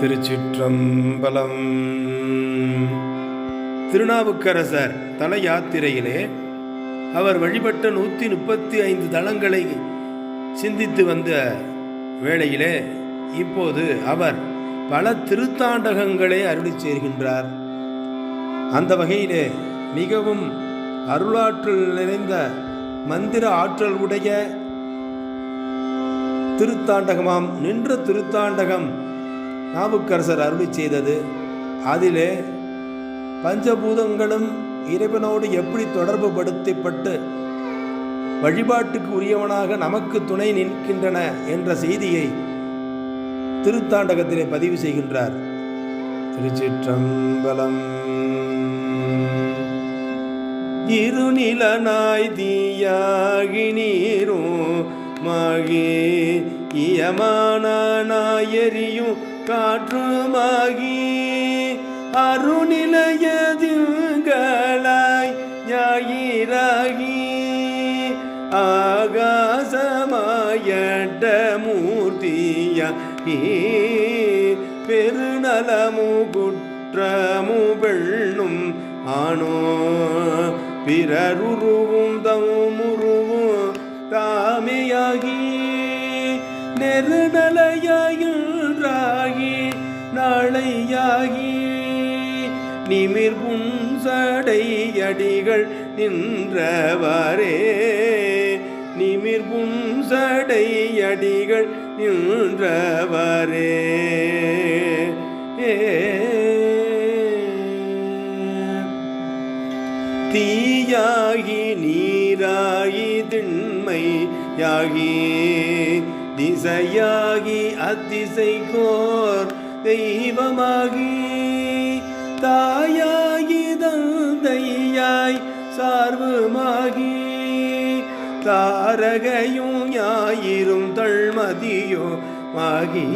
திருச்சிற்றம்பலம். திருநாவுக்கரசர் தல யாத்திரையிலே அவர் வழிபட்ட நூற்றி முப்பத்தி ஐந்து தளங்களை சிந்தித்து வந்த வேளையிலே இப்போது அவர் பல திருத்தாண்டகங்களை அருளி சேர்கின்றார். அந்த வகையிலே மிகவும் அருளாற்றல் நிறைந்த மந்திர ஆற்றல் உடைய திருத்தாண்டகமாம் நின்ற திருத்தாண்டகம் நாவுக்கரசர் அருளி செய்தது. அதிலே பஞ்சபூதங்களும் இறைவனோடு எப்படி தொடர்பு படுத்தப்பட்டு வழிபாட்டுக்கு உரியவனாக நமக்கு துணை நிற்கின்றன என்ற செய்தியை திருத்தாண்டகத்திலே பதிவு செய்கின்றார். திருச்சிற்றம்பலம். இருநிலனாய் தீயாகி நீரும் மாகி இயமானாயரியும் காற்றுமாகி அருநிலையதிங்களாய் ஞாயிறாகி ஆகாசமாயட்ட மூர்த்தியாகி பெருநலமு குற்றமு வெள்ளும் ஆனோ பிறருருவும் தம் நெருநலையாகி நாளையாகி நிமிர் புன்சடை அடிகள் நின்றவாறே நிமிர் புன்சடை அடிகள் நின்றவாறே தீயாகி நீராகி திண்மை யாகி திசையாகி அத்திசை கோர் தெய்வமாகி தாயாகி தந்தையாய் சார்புமாகி தாரகையும் ஞாயிரும் தள்மதியோ மாகி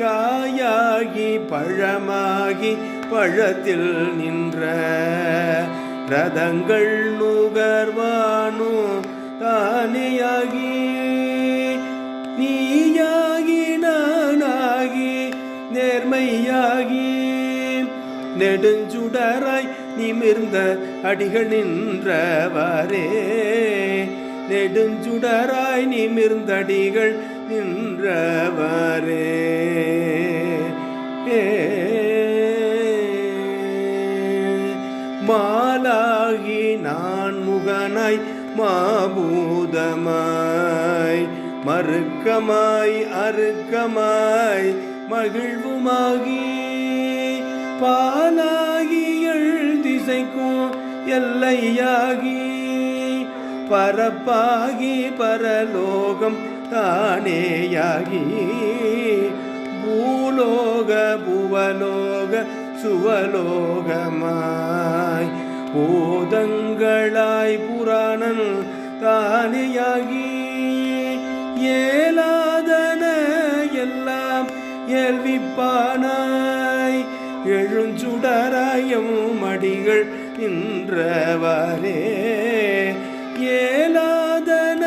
காயாகி பழமாகி பழத்தில் நின்ற ரதங்கள் நுகர்வானோ தானேயாகி நெடுஞ்சுடராய் நிமிர்ந்த அடிகள் நின்றவாரே. நெடுஞ்சுடராய் நிமிர்ந்த அடிகள் நின்றவரே. மாலாகி நான் முகனாய் மாபூதமாய் மறுக்கமாய் அறுக்கமாய் மகிழ்வுமாகி பாலாகி எழுதிசைக்கும் எல்லையாகி பரப்பாகி பரலோகம் தானேயாகி. பூலோக புவலோக சுவலோகமாய் போதங்களாய் புராணன் தானியாகி. ஏலாதன எல்லாம் ஏல்விப்பானாய் எழுஞ்சுடராயம் மடிகள் நின்றவாறே ஏலாதன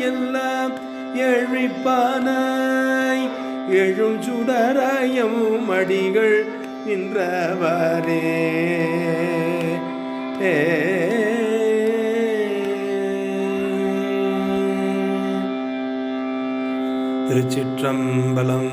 எல்லாம் எழிப்பானாய். எழும் சுடராயம் மடிகள் நின்றவாறே ஏ. திருச்சிற்றம்பலம்.